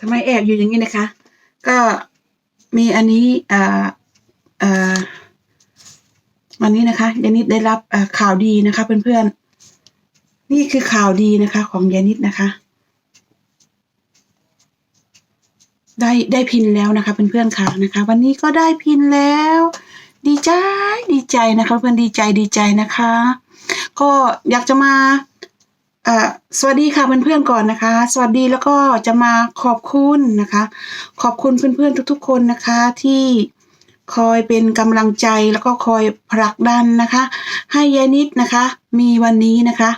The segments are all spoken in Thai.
ทำไมแอบอยู่อย่างนี้นะคะ ก็มีอันนี้อ่าอ่าวันนี้นะคะยานิดได้รับข่าวดีนะคะ เพื่อนๆ นี่คือข่าวดีนะคะ ของยานิดนะคะ ได้ได้พินแล้วนะคะเพื่อนๆค่ะนะคะ วันนี้ก็ได้พินแล้ว ดีใจดีใจนะคะ เพื่อนดีใจดีใจนะคะ ก็อยากจะมา สวัสดีค่ะเพื่อนๆก่อนนะคะ สวัสดีแล้วก็จะมาขอบคุณนะคะ ขอบคุณเพื่อนๆทุก ๆ คนนะคะที่คอยเป็นกำลังใจแล้วก็คอยผลักดันนะคะ ให้ยายนิดนะคะ มีวันนี้นะคะ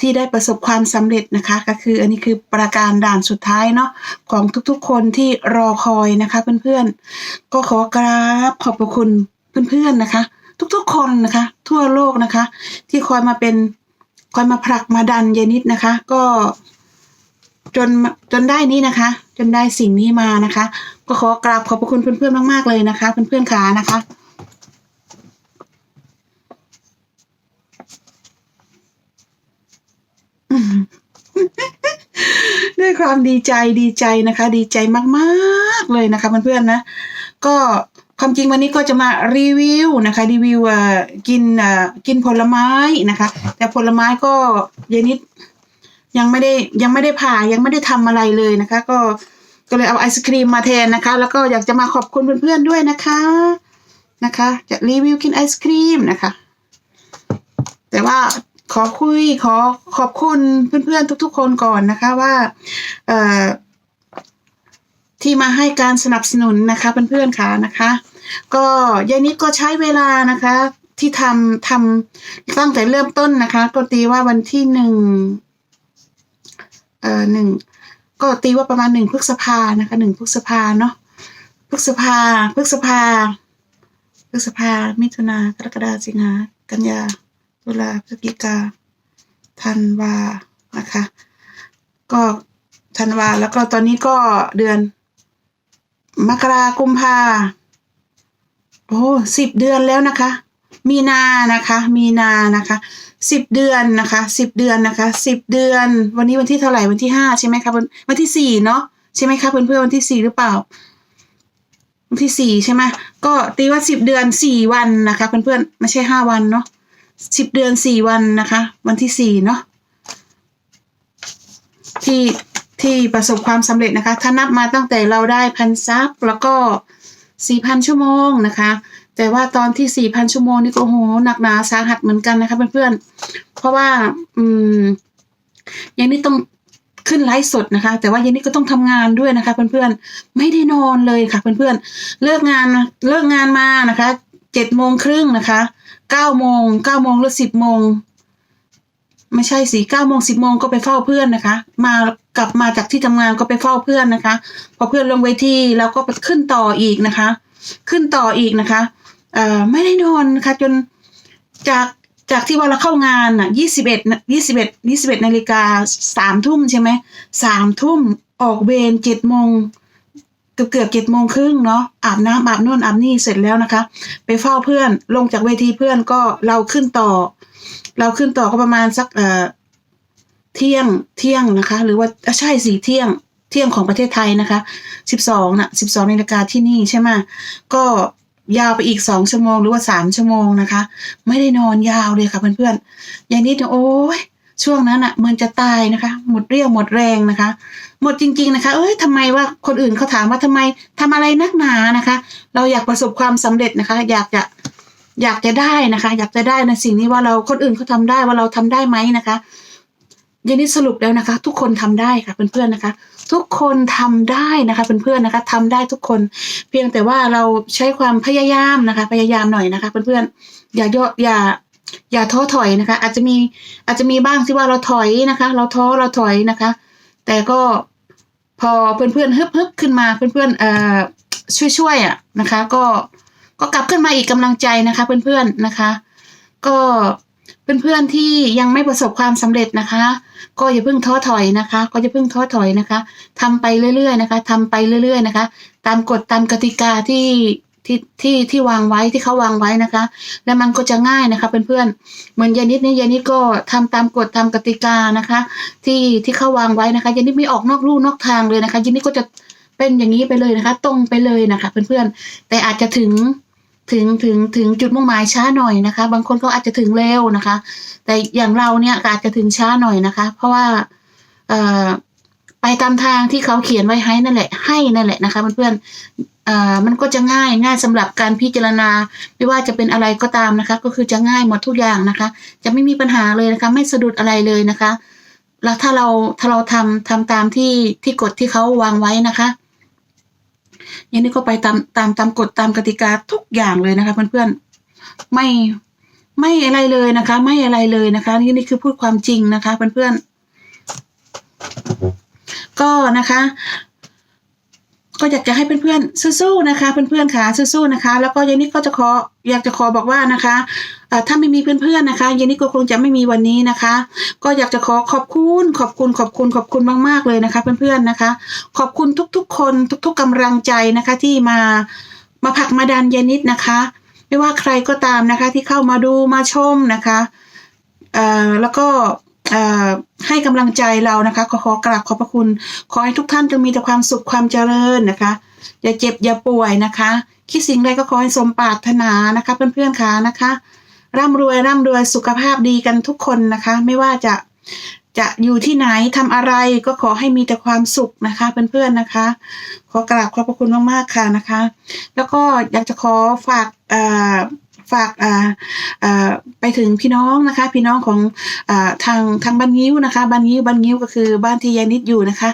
ที่ได้ประสบความสำเร็จนะคะ ก็คืออันนี้คือประการด่านสุดท้ายเนาะของทุกๆ คนที่รอคอยนะคะ เพื่อนๆ ก็ขอกราบขอบพระคุณเพื่อนๆนะคะ ทุกๆ คนนะคะ ทั่วโลกนะคะ ที่คอยมาเป็น คอยมาผลักมาดันยายนิดนะคะ ก็จนจนได้นี้นะคะ จนได้สิ่งนี้มานะคะ ก็ขอกราบขอบพระคุณเพื่อนๆมากๆเลยนะคะ เพื่อนๆขานะคะด้วยความดีใจดีใจนะคะ ดีใจมากๆเลยนะคะเพื่อนๆนะ ก็ ความจริงวันนี้ก็จะมารีวิวนะคะรีวิวกินกินผลไม้นะคะ แต่ผลไม้ก็เยนิดยังไม่ได้ยังไม่ได้ผ่ายังไม่ได้ทำอะไรเลยนะคะ ก็ก็เลยเอาไอศครีมมาแทนนะคะ แล้วก็อยากจะมาขอบคุณเพื่อนๆด้วยนะคะนะคะ จะรีวิวกินไอศครีมนะคะ แต่ว่าขอคุยขอขอบคุณเพื่อนๆทุก ๆ คนก่อนนะคะว่าเอ่อ ที่มาให้การสนับสนุนนะคะเพื่อนๆค่ะนะคะ ก็ยายนิดก็ใช้เวลานะคะ ที่ทำทำตั้งแต่เริ่มต้นนะคะ ก็ตีว่าวันที่หนึ่งเอ่อหนึ่งก็ตีว่าประมาณหนึ่งพฤษภานะคะหนึ่งพฤษภาเนาะพฤษภาพฤษภาพฤษภา มิถุนากรกฎาสิงหากันยาตุลาพฤศจิกาธันวานะคะ ก็ธันวาแล้วก็ตอนนี้ก็เดือน มกรากุมภาโอ้สิบเดือนแล้วนะคะ มีนานะคะ มีนานะคะสิบเดือนนะคะสิบเดือนนะคะสิบเดือน วันนี้วันที่เท่าไหร่วันที่ห้าใช่ไหมคะวันวันที่สี่เนาะใช่ไหมคะเพื่อนเพื่อนวันที่สี่หรือเปล่า วันที่สี่ใช่ไหมก็ตีว่าสิบเดือนสี่วันนะคะเพื่อนเพื่อนไม่ใช่ห้าวันเนาะสิบเดือนสี่วันนะคะ วันที่สี่เนาะที่ ที่ประสบความสำเร็จนะคะ ถ้านับมาตั้งแต่เราได้พันซับแล้วก็สี่พันชั่วโมงนะคะ แต่ว่าตอนที่สี่พันชั่วโมงนี่ก็โหหนักหนาสาหัสเหมือนกันนะคะเพื่อนๆ เพราะว่าอืมยังนี่ต้องขึ้นไลฟ์สดนะคะ แต่ว่ายังนี่ก็ต้องทำงานด้วยนะคะ เพื่อนๆไม่ได้นอนเลยค่ะ เพื่อนๆเลิกงานเลิกงานมานะคะเจ็ดโมงครึ่งนะคะเก้าโมงเก้าโมงหรือสิบโมง ไม่ใช่สิเก้าโมงสิบโมงก็ไปเฝ้าเพื่อนนะคะ มากลับมาจากที่ทำงานก็ไปเฝ้าเพื่อนนะคะ พอเพื่อนลงเวทีแล้วก็ไปขึ้นต่ออีกนะคะ ขึ้นต่ออีกนะคะเอ่อไม่ได้นอนนะคะจนจากจากที่ว่าเราเข้างานอะยี่สิบเอ็ดยี่สิบเอ็ดยี่สิบเอ็ดนาฬิกาสามทุ่มใช่ไหมสามทุ่มออกเวรเจ็ดโมง กือบเกือบเจ็ดโมงครึ่งเนาะอาบน้ำอาบนู่นอาบนี่เสร็จแล้วนะคะ ไปเฝ้าเพื่อนลงจากเวทีเพื่อนก็เราขึ้นต่อ เราขึ้นต่อก็ประมาณสักเอ่อเที่ยงเที่ยงนะคะ หรือว่าใช่สี่เที่ยงเที่ยงของประเทศไทยนะคะสิบสองนะสิบสองนาฬิกาที่นี่ใช่ไหมก็ยาวไปอีกสองชั่วโมงหรือว่าสามชั่วโมงนะคะ ไม่ได้นอนยาวเลยค่ะเพื่อนๆอย่างนี้เนี่ยโอ้ย ช่วงนั้นอะเหมือนจะตายนะคะ หมดเรี่ยวหมดแรงนะคะ หมดจริง ๆนะคะ เอ้ยทำไมว่าคนอื่นเขาถามว่าทำไมทำอะไรนักหนานะคะ เราอยากประสบความสำเร็จนะคะ อยากจะอยากจะได้นะคะ อยากจะได้ในสิ่งนี้ว่าเราคนอื่นเขาทำได้ว่าเราทำได้ไหมนะคะยานี้สรุปแล้วนะคะ ทุกคนทำได้ค่ะเพื่อนๆนะคะ ทุกคนทำได้นะคะเพื่อนๆนะคะทำได้ทุกคน เพียงแต่ว่าเราใช้ความพยายามนะคะ พยายามหน่อยนะคะเพื่อนๆอย่าย่ออย่า อย่าท้อถอยนะคะ อาจจะมีอาจจะมีบ้างที่ว่าเราถอยนะคะ เราท้อเราถอยนะคะ แต่ก็พอเพื่อนๆฮึบฮึบขึ้นมาเพื่อนๆเอ่อช่วยๆอะนะคะ ก็ก็กลับขึ้นมาอีกกำลังใจนะคะ เพื่อนๆนะคะ ก็เพื่อนๆที่ยังไม่ประสบความสำเร็จนะคะ ก็อย่าเพิ่งท้อถอยนะคะ ก็อย่าเพิ่งท้อถอยนะคะทำไปเรื่อยๆนะคะทำไปเรื่อย ๆ นะคะ ตามกฎตามกติกาที่ ที่ที่ที่วางไว้ที่เขาวางไว้นะคะ แล้วมันก็จะง่ายนะคะเพื่อนๆเหมือนยานิดนี่ยานิดก็ทำตามกฎตามกติกานะคะ ที่ที่เขาวางไว้นะคะยานิดไม่ออกนอกลู่นอกทางเลยนะคะยานิดก็จะเป็นอย่างนี้ไปเลยนะคะ ตรงไปเลยนะคะ เพื่อนๆ แต่อาจจะถึงถึงถึงถึงจุดมุ่งหมายช้าหน่อยนะคะ บางคนก็อาจจะถึงเร็วนะคะ แต่อย่างเราเนี่ยอาจจะถึงช้าหน่อยนะคะ เพราะว่าเอ่อไปตามทางที่เขาเขียนไว้ให้นั่นแหละให้นั่นแหละนะคะเพื่อนๆ มันก็จะง่ายง่ายสำหรับการพิจารณา ไม่ว่าจะเป็นอะไรก็ตามนะคะ ก็คือจะง่ายหมดทุกอย่างนะคะ จะไม่มีปัญหาเลยนะคะ ไม่สะดุดอะไรเลยนะคะ แล้วถ้าเราถ้าเราทำทำตามที่ที่กฎที่เขาวางไว้นะคะอย่างนี้ก็ไปตามตามตามกฎตามกติกาทุกอย่างเลยนะคะ เพื่อนๆไม่ไม่อะไรเลยนะคะ ไม่อะไรเลยนะคะนี่นี่คือพูดความจริงนะคะ เพื่อนๆก็นะคะ ก็อยากจะให้เพื่อนๆสู้ๆนะคะ เพื่อนๆค่ะสู้ๆนะคะ แล้วก็ยายนิดก็จะขออยากจะขอบอกว่านะคะถ้าไม่มีเพื่อนๆนะคะยายนิดก็คงจะไม่มีวันนี้นะคะ ก็อยากจะขอขอบคุณขอบคุณขอบคุณขอบคุณมากๆเลยนะคะ เพื่อนๆนะคะ ขอบคุณทุกๆ คนทุก ๆกำลังใจนะคะที่มามาผลักมาดันยายนิดนะคะ ไม่ว่าใครก็ตามนะคะที่เข้ามาดูมาชมนะคะแล้วก็ ให้กำลังใจเรานะคะขอขอกราบขอบพระคุณ ขอให้ทุกท่านจงมีแต่ความสุขความเจริญนะคะ อย่าเจ็บอย่าป่วยนะคะ คิดสิ่งใดก็ขอให้สมปรารถนานะคะเพื่อนๆค่ะนะคะ ร่ำรวยร่ำรวยสุขภาพดีกันทุกคนนะคะ ไม่ว่าจะจะอยู่ที่ไหนทำอะไรก็ขอให้มีแต่ความสุขนะคะเพื่อนๆนะคะ ขอกราบขอบพระคุณมากๆค่ะนะคะ แล้วก็อยากจะขอฝากเอ่อ ฝากไปถึงพี่น้องนะคะ พี่น้องของอทางทางบ้านงิ้วนะคะบ้านงิ้วบ้านงิ้วก็คือบ้านที่ยายนิดอยู่นะคะ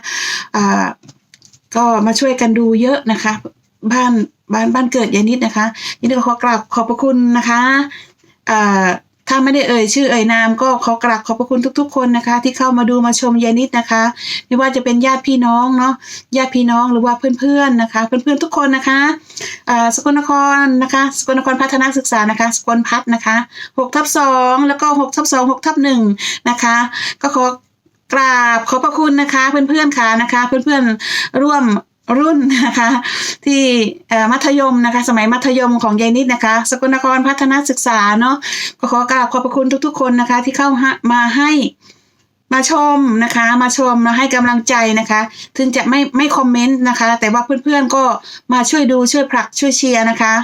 ก็มาช่วยกันดูเยอะนะคะ บ้านบ้านบ้านเกิดยายนิดนะคะยินดีขอกราบขอบพระคุณนะคะ ถ้าไม่ได้เอ่ยชื่อเอ่ยนามก็ขอกราบขอบพระคุณทุก ๆ คนนะคะ ที่เข้ามาดูมาชมยายนิดนะคะ ไม่ว่าจะเป็นญาติพี่น้องเนาะญาติพี่น้องหรือว่าเพื่อนๆนะคะ เพื่อนๆทุกคนนะคะอ่าสกลนครนะคะ สกลนครพัฒนาศึกษานะคะ สกลพัฒน์นะคะหกทับสองแล้วก็หกทับสองหกทับหนึ่งนะคะ ก็ขอกราบขอบพระคุณนะคะ เพื่อนๆค่ะนะคะ เพื่อนๆร่วม รุ่นนะคะ ที่มัธยมนะคะ สมัยมัธยมของยายนิดนะคะ สกลนครพัฒนาศึกษาเนาะก็ขอกราบขอบพระคุณทุกๆ คนนะคะ ที่เข้ามาให้มาชมนะคะ มาชมมาให้กำลังใจนะคะ ถึงจะไม่ไม่คอมเมนต์นะคะ แต่ว่าเพื่อนๆก็มาช่วยดูช่วยผลักช่วยเชียร์นะคะ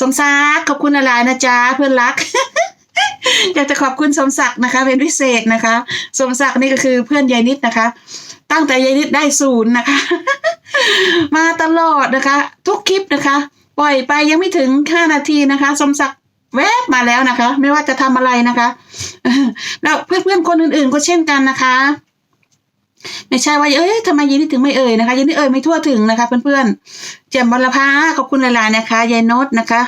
สมศักดิ์ขอบคุณอะไรนะจ๊ะเพื่อนรักอยากจะขอบคุณสมศักดิ์นะคะ เป็นพิเศษนะคะ สมศักดิ์นี่ก็คือเพื่อนยายนิดนะคะ ตั้งแต่ยายนิดได้ศูนย์นะคะ มาตลอดนะคะ ทุกคลิปนะคะ ปล่อยไปยังไม่ถึงห้านาทีนะคะ สมศักดิ์แวบมาแล้วนะคะ ไม่ว่าจะทำอะไรนะคะแล้วเพื่อนๆคนอื่นๆก็เช่นกันนะคะ ไม่ใช่ว่าเอ้ยทำไมยินนี่ถึงไม่เอ่ยนะคะยินนี่เอ่ยไม่ทั่วถึงนะคะเพื่อนๆแจ่มบรรพาขอบคุณหลายๆนะคะยายโนตนะคะ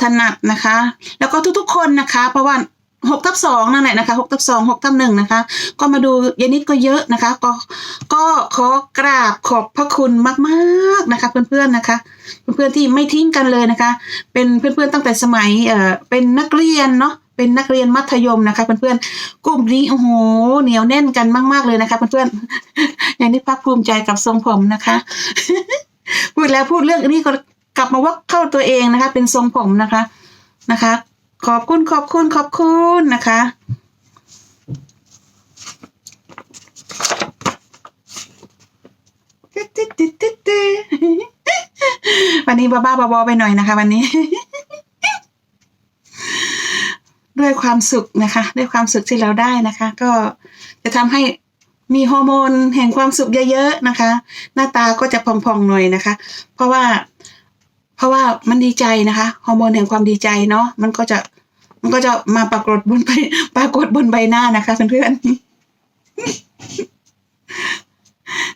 ถนัดนะคะ แล้วก็ทุกๆคนนะคะ เพราะว่า หกทับสองนั่นแหละนะคะหกทับสองหกทับหนึ่งนะคะ ก็มาดูยานิดก็เยอะนะคะ ก็ก็ขอกราบขอบพระคุณมากๆนะคะ เพื่อนๆนะคะ เพื่อนๆที่ไม่ทิ้งกันเลยนะคะ เป็นเพื่อนๆตั้งแต่สมัยเอ่อเป็นนักเรียนเนาะเป็นนักเรียนมัธยมนะคะเพื่อนๆกลุ่มนี้โอ้โหเหนียวแน่นกันมาก ๆเลยนะคะเพื่อนๆอย่างนี้ภาคภูมิใจกับทรงผมนะคะพูดแล้วพูดเรื่องนี้ก็กลับมาว่าเข้าตัวเองนะคะ เป็นทรงผมนะคะนะคะ ขอบคุณขอบคุณขอบคุณนะคะ วันนี้บ้าๆบอๆไปหน่อยนะคะ วันนี้ ด้วยความสุขนะคะ ด้วยความสุขที่เราได้นะคะ ก็จะทำให้มีฮอร์โมนแห่งความสุขเยอะๆนะคะ หน้าตาก็จะพองๆหน่อยนะคะ เพราะว่า เพราะว่ามันดีใจนะคะฮอร์โมนแห่งความดีใจเนาะมันก็จะมันก็จะมาปรากฏบนใบปรากฏบนใบหน้านะคะเพื่อนๆ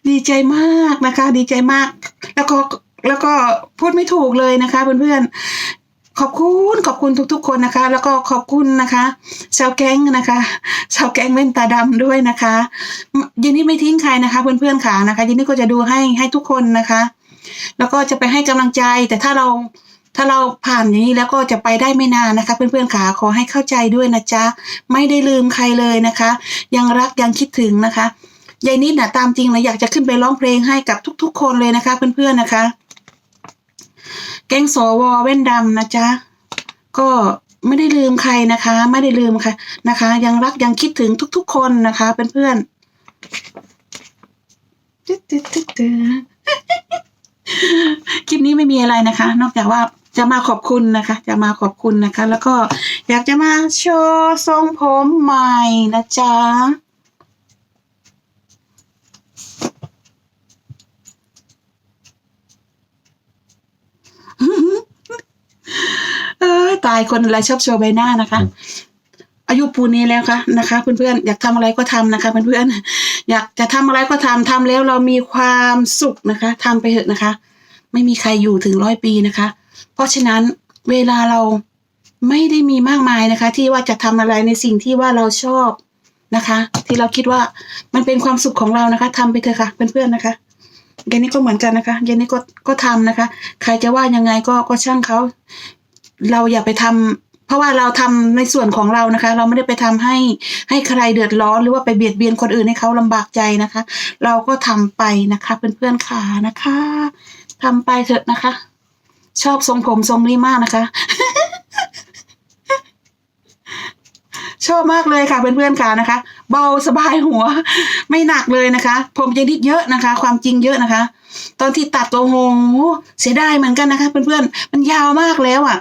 ดีใจมากนะคะ ดีใจมาก แล้วก็แล้วก็พูดไม่ถูกเลยนะคะเพื่อนๆขอบคุณขอบคุณทุก ๆ คนนะคะ แล้วก็ขอบคุณนะคะชาวแก๊งนะคะชาวแก๊งเว้นตาดำด้วยนะคะยินดีไม่ทิ้งใครนะคะ เพื่อนๆค่ะนะคะยินดีก็จะดูให้ให้ทุกคนนะคะ แล้วก็จะไปให้กำลังใจ แต่ถ้าเราถ้าเราผ่านอย่างนี้แล้วก็จะไปได้ไม่นานนะคะ เพื่อนๆค่ะขอให้เข้าใจด้วยนะจ๊ะไม่ได้ลืมใครเลยนะคะ ยังรักยังคิดถึงนะคะยายนิดน่ะตามจริงนะอยากจะขึ้นไปร้องเพลงให้กับทุก ๆ คนเลยนะคะ เพื่อนๆนะคะ แก๊งสวแว่นดำนะจ๊ะก็ไม่ได้ลืมใครนะคะ ไม่ได้ลืมค่ะนะคะ ยังรักยังคิดถึงทุก ๆ คนนะคะเพื่อนๆตึ๊ดตึ๊ดตึ๊ดตึ๊ด คลิปนี้ไม่มีอะไรนะคะ นอกจากว่าจะมาขอบคุณนะคะ จะมาขอบคุณนะคะ แล้วก็อยากจะมาโชว์ทรงผมใหม่นะจ๊ะเออตายคนอะไรชอบโชว์ใบหน้านะคะ อายุปูนนี้แล้วค่ะนะคะ เพื่อนๆอยากทำอะไรก็ทำนะคะ เพื่อนๆ อยากจะทำอะไรก็ทำทำแล้วเรามีความสุขนะคะทำไปเถอะนะคะ ไม่มีใครอยู่ถึงร้อยปีนะคะ เพราะฉะนั้นเวลาเราไม่ได้มีมากมายนะคะ ที่ว่าจะทำอะไรในสิ่งที่ว่าเราชอบนะคะ ที่เราคิดว่ามันเป็นความสุขของเรานะคะทำไปเถอะค่ะเพื่อนๆนะคะเย็นนี้ก็เหมือนกันนะคะเย็นนี้ก็ก็ทำนะคะ ใครจะว่ายังไงก็ก็ช่างเขา เราอย่าไปทำ เพราะว่าเราทำในส่วนของเรานะคะ เราไม่ได้ไปทำให้ให้ใครเดือดร้อนหรือว่าไปเบียดเบียนคนอื่นให้เขาลำบากใจนะคะ เราก็ทำไปนะคะเพื่อนๆขานะคะทำไปเถอะนะคะ ชอบทรงผมทรงนี้มากนะคะ ชอบมากเลยค่ะเพื่อนๆค่ะนะคะ เบาสบายหัว ไม่หนักเลยนะคะ ผมจะนิดเยอะนะคะ ความจริงเยอะนะคะ ตอนที่ตัดตัวโหเสียดายเหมือนกันนะคะ เพื่อนๆมันยาวมากแล้วอะ่ะ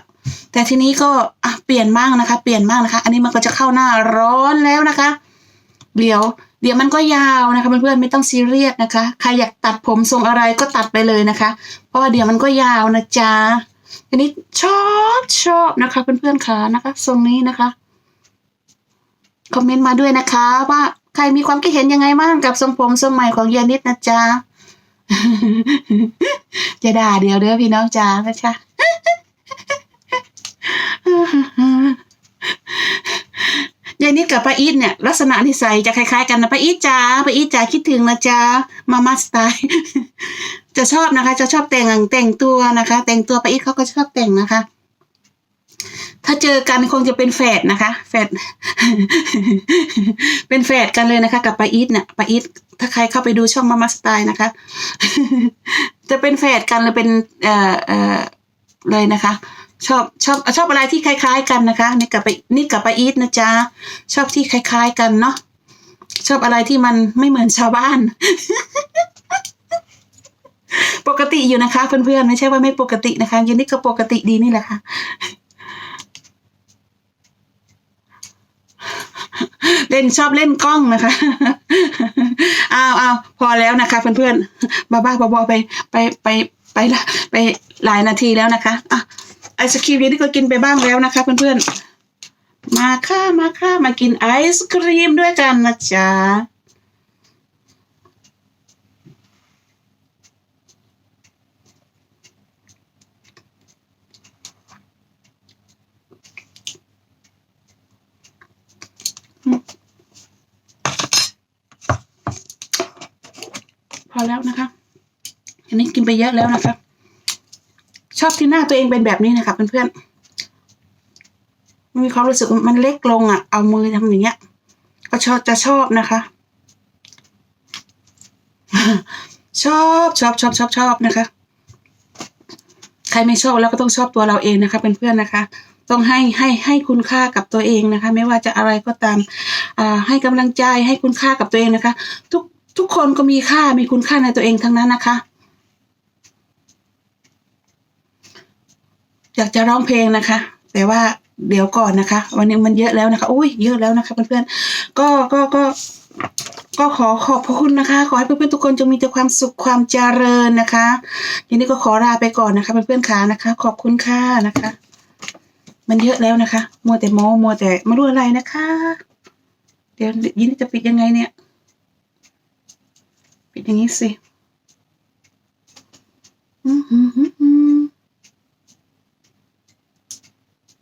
แต่ทีนี้ก็เปลี่ยนบ้างนะคะ เปลี่ยนบ้างนะคะ อันนี้มันก็จะเข้าหน้าร้อนแล้วนะคะ เดี๋ยว เดี๋ยวมันก็ยาวนะคะเพื่อนๆไม่ต้องซีเรียสนะคะ ใครอยากตัดผมทรงอะไรก็ตัดไปเลยนะคะ เพราะว่าเดี๋ยวมันก็ยาวนะจ๊ะอันนี้ชอบชอบนะคะเพื่อนๆค่ะนะคะ ทรงนี้นะคะคอมเมนต์มาด้วยนะคะ ว่าใครมีความคิดเห็นยังไงบ้างกับทรงผมทรงใหม่ของเยานิดนะจ๊ะจะด่าเดี๋ยวเด้อพี่น้องจ้านะจ๊ะ ยายนิด กับป้าอีทเนี่ยลักษณะนิสัยจะคล้ายๆกันนะป้าอีทจ้าป้าอีทจ้าคิดถึงนะจ๊ะมามาสไตล์จะชอบนะคะ จะชอบแต่งแต่งตัวนะคะ แต่งตัวป้าอีทเขาก็ชอบแต่งนะคะ ถ้าเจอกันคงจะเป็นแฝดนะคะแฝดเป็นแฝดกันเลยนะคะ กับป้าอีทเนี่ยป้าอีทถ้าใครเข้าไปดูช่องมามาสไตล์นะคะ จะเป็นแฝดกันหรือเป็นเอ่อเอ่อเลยนะคะ ชอบชอบชอบอะไรที่คล้าย ๆ กันนะคะนี่กับไปนี่กับป้าอีทนะจ๊ะชอบที่คล้าย ๆ กันเนาะชอบอะไรที่มันไม่เหมือนชาวบ้าน ปกติอยู่นะคะ เพื่อนๆไม่ใช่ว่าไม่ปกตินะคะยันนี่ก็ปกติดีนี่แหละค่ะเล่นชอบเล่นกล้องนะคะอ้าวอ้าวพอแล้วนะคะ เพื่อนๆบ้าบ้าบอๆไปไปไปไปละไปหลายนาทีแล้วนะคะอะ ไอศครีมเย็นนี่ก็กินไปบ้างแล้วนะคะ เพื่อนๆ มาค่ะมาค่ะมากินไอศครีมด้วยกันนะจ๊ะพอแล้วนะคะ อันนี้กินไปเยอะแล้วนะคะ อบที่หน้าตัวเองเป็นแบบนี้นะคะเพื่อนๆมันมีความรู้สึกมันเล็กลงอะ เอามือทำอย่างเงี้ย ก็ชอบจะชอบนะคะ ชอบชอบชอบชอบชอบนะคะ ใครไม่ชอบแล้วก็ต้องชอบตัวเราเองนะคะเพื่อนๆนะคะต้องให้ให้ให้คุณค่ากับตัวเองนะคะ ไม่ว่าจะอะไรก็ตามอ่าให้กำลังใจให้คุณค่ากับตัวเองนะคะ ทุกทุกคนก็มีค่ามีคุณค่าในตัวเองทั้งนั้นนะคะ อยากจะร้องเพลงนะคะ แต่ว่าเดี๋ยวก่อนนะคะ วันนี้มันเยอะแล้วนะคะอุ้ยเยอะแล้วนะคะเพื่อนๆก็ก็ก็ก็ขอขอบพระคุณนะคะ ขอให้เพื่อนๆทุกคนจงมีแต่ความสุขความเจริญนะคะทีนี้ก็ขอลาไปก่อนนะคะเพื่อนๆค่ะนะคะ ขอบคุณค่ะนะคะ มันเยอะแล้วนะคะ มัวแต่โมมัวแต่ไม่รู้อะไรนะคะ เดี๋ยวยินจะปิดยังไงเนี่ย ปิดอย่างนี้สิ อืมอืมอืม